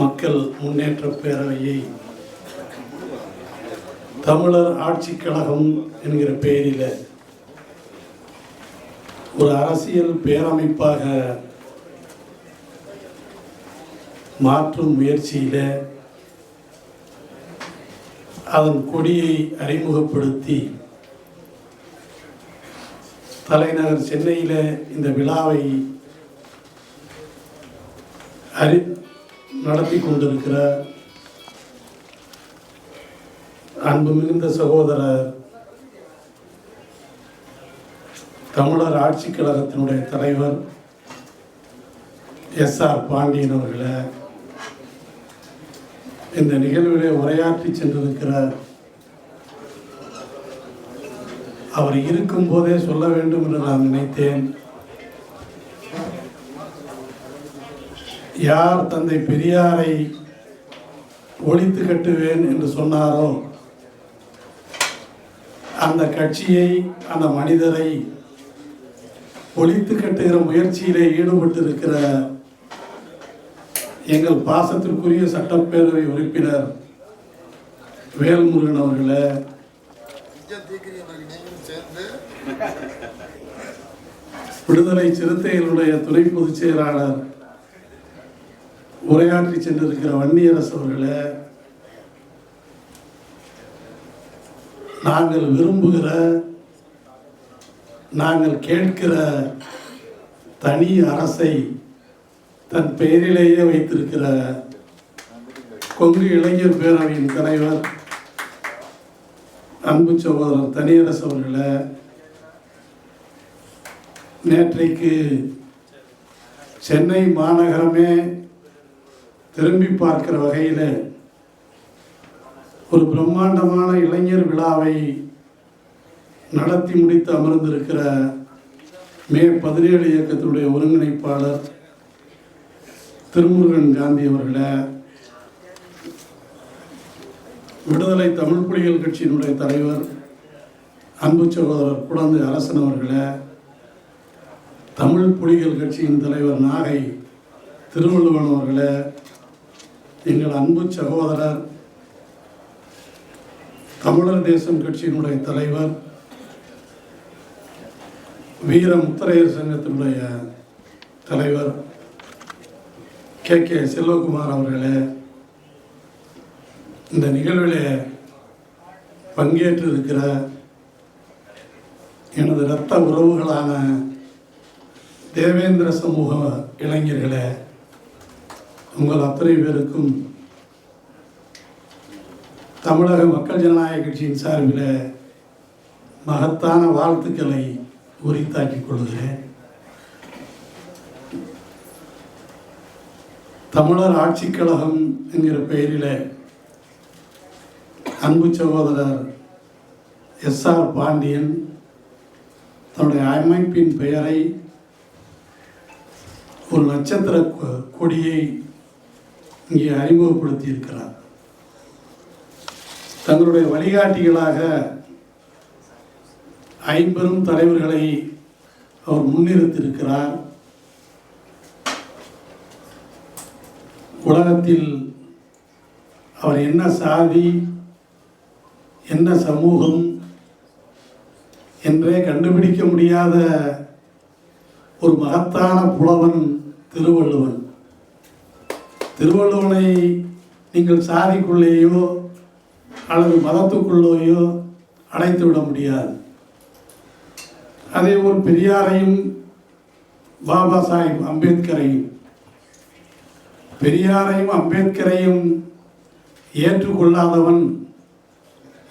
மக்கள் முன்னேற்ற பேரவையை தமிழர் ஆட்சி கழகம் என்கிற பெயரில் ஒரு அரசியல் பேரமைப்பாக மாற்றும் முயற்சியில் அதன் கொடியை அறிமுகப்படுத்தி தலைநகர் சென்னையில் இந்த விழாவை அறி நடத்தி கொண்டிருக்கிற அன்பு மிகுந்த சகோதரர் தமிழர் ஆட்சி கழகத்தினுடைய தலைவர் எஸ் ஆர் பாண்டியன் அவர்களை இந்த நிகழ்விலே உரையாற்றி சென்றிருக்கிற அவர் இருக்கும்போதே சொல்ல வேண்டும் என்று நான் நினைத்தேன். யார் தந்தை பெரியாரை ஒழித்து கட்டுவேன் என்று சொன்னாரோ அந்த கட்சியை அந்த மனிதரை ஒழித்து கட்டுகிற முயற்சியிலே ஈடுபட்டிருக்கிற எங்கள் பாசத்திற்குரிய சட்டப்பேரவை உறுப்பினர் வேல்முருகன் அவர்களே விடுதலை சிறுத்தைகளுடைய துணை பொதுச் செயலாளர் உரையாற்றி சென்றிருக்கிற வன்னியரசு அவர்களே நாங்கள் விரும்புகிற நாங்கள் கேட்கிற தனி அரசை தன் பெயரிலேயே வைத்திருக்கிற கொங்கு இளைஞர் பேரவையின் தலைவர் அன்பு சகோதரர் தனியரசு அவர்களை நேற்றைக்கு சென்னை மாநகரமே திரும்பி பார்க்கிற வகையில் ஒரு பிரம்மாண்டமான இளைஞர் விழாவை நடத்தி முடித்து அமர்ந்திருக்கிற மே பதினேழு இயக்கத்தினுடைய ஒருங்கிணைப்பாளர் திருமுருகன் காந்தி அவர்களை விடுதலை தமிழ் புலிகள் கட்சியினுடைய தலைவர் அன்பு சகோதரர் குழந்தை அரசன் அவர்களை தமிழ் புலிகள் கட்சியின் தலைவர் நாகை திருவள்ளுவன் அவர்களை எங்கள் அன்பு சகோதரர் தமிழர் தேசம் கட்சியினுடைய தலைவர் வீர முத்தரையர் சங்கத்தினுடைய தலைவர் கே. கே. செல்வகுமார் அவர்களே இந்த நிகழ்விலே பங்கேற்று இருக்கிற எனது இரத்த உறவுகளான தேவேந்திர சமூக இளைஞர்களே உங்கள் அத்தனை பேருக்கும் தமிழக மக்கள் ஜனநாயக கட்சியின் சார்பில் மகத்தான வாழ்த்துக்களை உரித்தாக்கிக் கொள்கிறேன். தமிழர் ஆட்சிக் கழகம் என்கிற பெயரில் அன்பு சகோதரர் எஸ் ஆர் பாண்டியன் தன்னுடைய அமைப்பின் பெயரை ஒரு நட்சத்திர கொ- கொடியை இங்கே அறிமுகப்படுத்தியிருக்கிறார். தங்களுடைய வழிகாட்டிகளாக ஐம்பெரும் தலைவர்களை அவர் முன்னிறுத்தியிருக்கிறார். உலகத்தில் அவர் என்ன சாதி என்ன சமூகம் என்றே கண்டுபிடிக்க முடியாத ஒரு மகத்தான புலவன் திருவள்ளுவன். திருவள்ளுவனை நீங்கள் சாதிக்குள்ளேயோ அல்லது மதத்துக்குள்ளேயோ அடைத்து விட முடியாது. அதே போல் பெரியாரையும் பாபா சாஹிப் அம்பேத்கரையும் பெரியாரையும் அம்பேத்கரையும் ஏற்றுக்கொள்ளாதவன்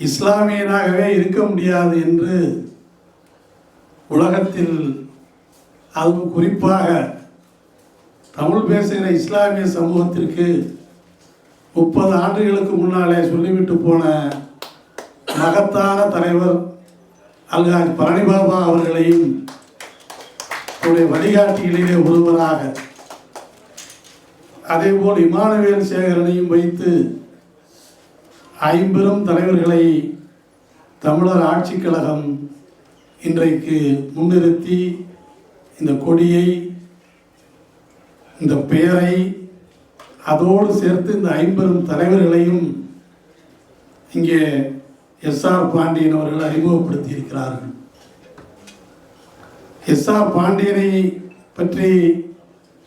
இஸ்லாமியனாகவே இருக்க முடியாது என்று உலகத்தில் அதுவும் குறிப்பாக தமிழ் பேசுகிற இஸ்லாமிய சமூகத்திற்கு முப்பது ஆண்டுகளுக்கு முன்னாலே சொல்லிவிட்டு போன மகத்தான தலைவர் அல்ஹாஜ் பழனிபாபா அவர்களையும் அவருடைய வழிகாட்டிகளிலே ஒருவராக அதேபோல் இமானுவேல் சேகரனையும் வைத்து ஐம்பெரும் தலைவர்களை தமிழர் ஆட்சிக் கழகம் இன்றைக்கு முன்னிறுத்தி இந்த கொடியை இந்த பெயரை அதோடு சேர்த்து இந்த ஐம்பெரும் தலைவர்களையும் இங்கே எஸ்ஆர் பாண்டியன் அவர்கள் அறிமுகப்படுத்தி இருக்கிறார்கள் எஸ்ஆர் பாண்டியனை பற்றி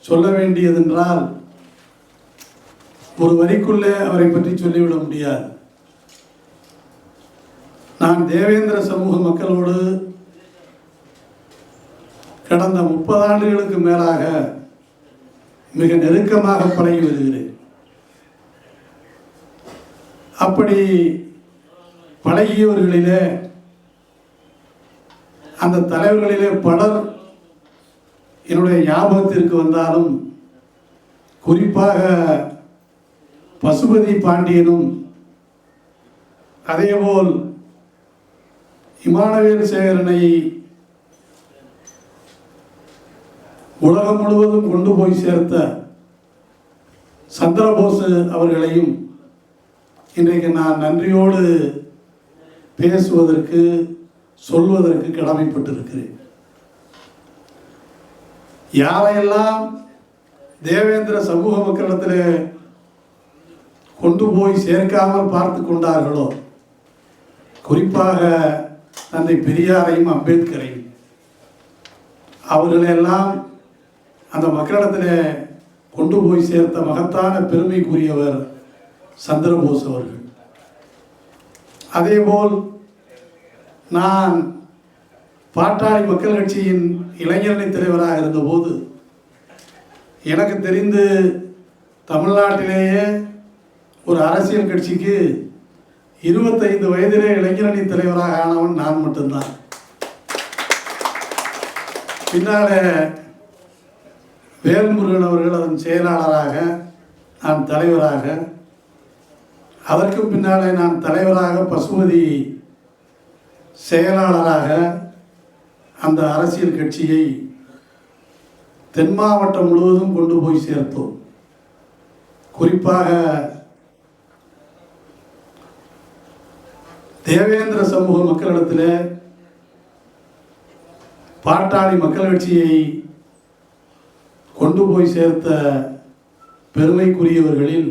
சொல்ல வேண்டியதென்றால் ஒரு வரிக்குள்ளே அவரை பற்றி சொல்லிவிட முடியாது. நான் தேவேந்திர சமூக மக்களோடு கடந்த முப்பது ஆண்டுகளுக்கு மேலாக மிக நெருக்கமாக பழகி வருகிறேன். அப்படி பழகியவர்களிலே அந்த தலைவர்களிலே பலர் என்னுடைய ஞாபகத்திற்கு வந்தாலும் குறிப்பாக பசுபதி பாண்டியனும் அதேபோல் இமானவேல் சேகரனை உலகம் முழுவதும் கொண்டு போய் சேர்த்த சந்திரபோஸ் அவர்களையும் இன்றைக்கு நான் நன்றியோடு பேசுவதற்கு சொல்வதற்கு கடமைப்பட்டிருக்கிறேன். யாரையெல்லாம் தேவேந்திர சமூக மக்களிடத்தில் கொண்டு போய் சேர்க்காமல் பார்த்து கொண்டார்களோ குறிப்பாக தந்தை பெரியாரையும் அம்பேத்கரையும் அவர்களெல்லாம் அந்த மக்களிடத்தில் கொண்டு போய் சேர்த்த மகத்தான பெருமைக்குரியவர் சந்திரபோஸ் அவர்கள். அதேபோல் நான் பாட்டாளி மக்கள் கட்சியின் இளைஞரணி தலைவராக இருந்தபோது எனக்கு தெரிந்து தமிழ்நாட்டிலேயே ஒரு அரசியல் கட்சிக்கு இருபத்தைந்து வயதிலே இளைஞரணி தலைவராக ஆனவன் நான் மட்டும்தான். பின்னால வேல்முருகன் அவர்கள் அதன் செயலாளராக நான் தலைவராக அதற்கு பின்னாலே நான் தலைவராக பசுபதி செயலாளராக அந்த அரசியல் கட்சியை தென் மாவட்டம் முழுவதும் கொண்டு போய் சேர்த்தோம். குறிப்பாக தேவேந்திர சமூக மக்களிடத்தில் பாட்டாளி மக்கள் கட்சியை கொண்டு போய் சேர்த்த பெருமைக்குரியவர்களில்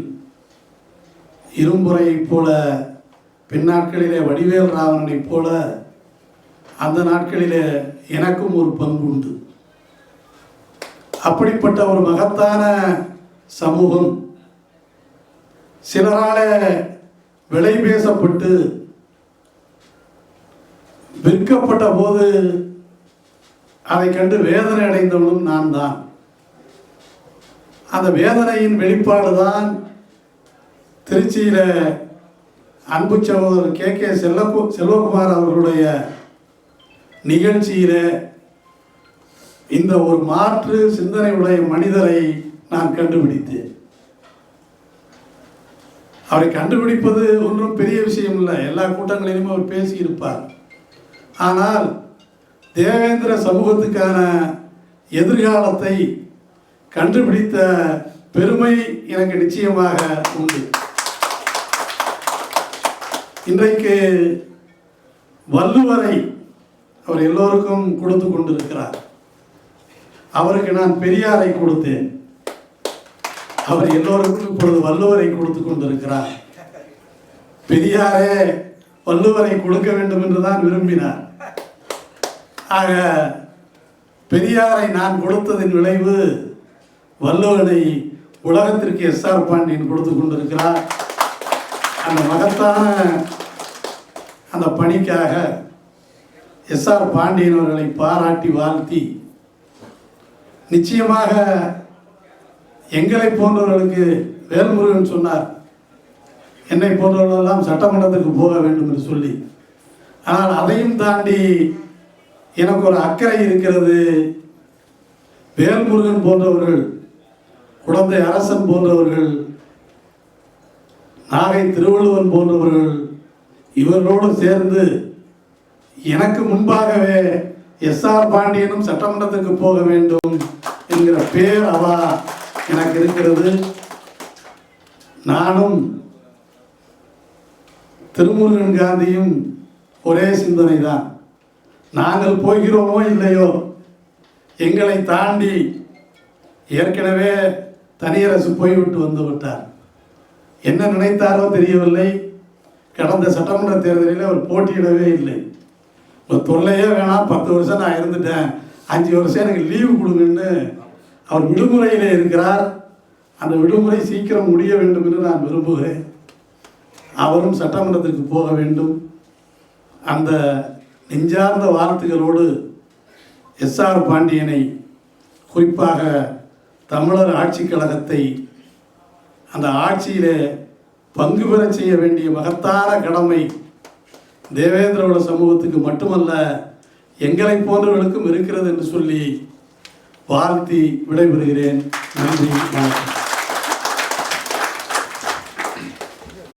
இரும்புறையைப் போல பின்னாட்களிலே வடிவேல் ராவணனைப் போல அந்த நாட்களிலே எனக்கும் ஒரு பங்கு உண்டு. அப்படிப்பட்ட ஒரு மகத்தான சமூகம் சிலரால விலை பேசப்பட்டு விற்கப்பட்ட போது அதை கண்டு வேதனை அடைந்தவனும் நான் தான் அந்த வேதனையின் வெளிப்பாடு தான் திருச்சியில் அன்பு சகோதரர் கே. கே. செல்லகு செல்வகுமார் அவர்களுடைய நிகழ்ச்சியில் இந்த ஒரு மாற்று சிந்தனையுடைய மனிதரை நான் கண்டுபிடித்தேன். அவரை கண்டுபிடிப்பது ஒன்றும் பெரிய விஷயம் இல்லை. எல்லா கூட்டங்களிலுமே அவர் பேசியிருப்பார். ஆனால் தேவேந்திர சமூகத்துக்கான எதிர்காலத்தை கண்டுபிடித்த பெருமை எனக்கு நிச்சயமாக உண்டு. இன்றைக்கு வள்ளுவரை அவர் எல்லோருக்கும் கொடுத்து கொண்டிருக்கிறார். அவருக்கு நான் பெரியாரை கொடுத்தேன். அவர் எல்லோருக்கும் இப்பொழுது வள்ளுவரை கொடுத்து கொண்டிருக்கிறார். பெரியாரே வள்ளுவரை கொடுக்க வேண்டும் என்று தான் விரும்பினார். ஆக பெரியாரை நான் கொடுத்ததின் விளைவு வல்லவனை உலகத்திற்கு எஸ்ஆர் பாண்டியன் கொடுத்து கொண்டிருக்கிறார். அந்த மகத்தான அந்த பணிக்காக எஸ்ஆர் பாண்டியன் அவர்களை பாராட்டி வாழ்த்தி நிச்சயமாக எங்களை போன்றவர்களுக்கு வேல்முருகன் சொன்னார் என்னை போன்றவர்களெல்லாம் சட்டமன்றத்துக்கு போக வேண்டும் என்று சொல்லி. ஆனால் அதையும் தாண்டி எனக்கு ஒரு அக்கறை இருக்கிறது. வேல்முருகன் போன்றவர்கள் குழந்தை அரசன் போன்றவர்கள் நாகை திருவள்ளுவன் போன்றவர்கள் இவர்களோடு சேர்ந்து எனக்கு முன்பாகவே எஸ்ஆர் பாண்டியனும் சட்டமன்றத்துக்கு போக வேண்டும் என்கிற பேர் அவா எனக்கு இருக்கிறது. நானும் திருமுருகன் காந்தியும் ஒரே சிந்தனை தான் நாங்கள் போகிறோமோ இல்லையோ எங்களை தாண்டி ஏற்கனவே தனியரசு போய்விட்டு வந்து விட்டார். என்ன நினைத்தாரோ தெரியவில்லை. கடந்த சட்டமன்ற தேர்தலில் அவர் போட்டியிடவே இல்லை. ஒரு தொல்லையே வேணாம் பத்து வருஷம் நான் இருந்துட்டேன். அஞ்சு வருஷம் எனக்கு லீவு கொடுங்கன்னு அவர் விடுமுறையில் இருக்கிறார். அந்த விடுமுறை சீக்கிரம் முடிய வேண்டும் என்று நான் விரும்புகிறேன். அவரும் சட்டமன்றத்திற்கு போக வேண்டும். அந்த நெஞ்சார்ந்த வாழ்த்துக்களோடு எஸ்ஆர் பாண்டியனை குறிப்பாக தமிழர் ஆட்சிக் கழகத்தை அந்த ஆட்சியில் பங்கு பெற செய்ய வேண்டிய மகத்தான கடமை தேவேந்திரோட சமூகத்துக்கு மட்டுமல்ல எங்களை போன்றவர்களுக்கும் இருக்கிறது என்று சொல்லி வாழ்த்தி விடைபெறுகிறேன். நன்றி வணக்கம்.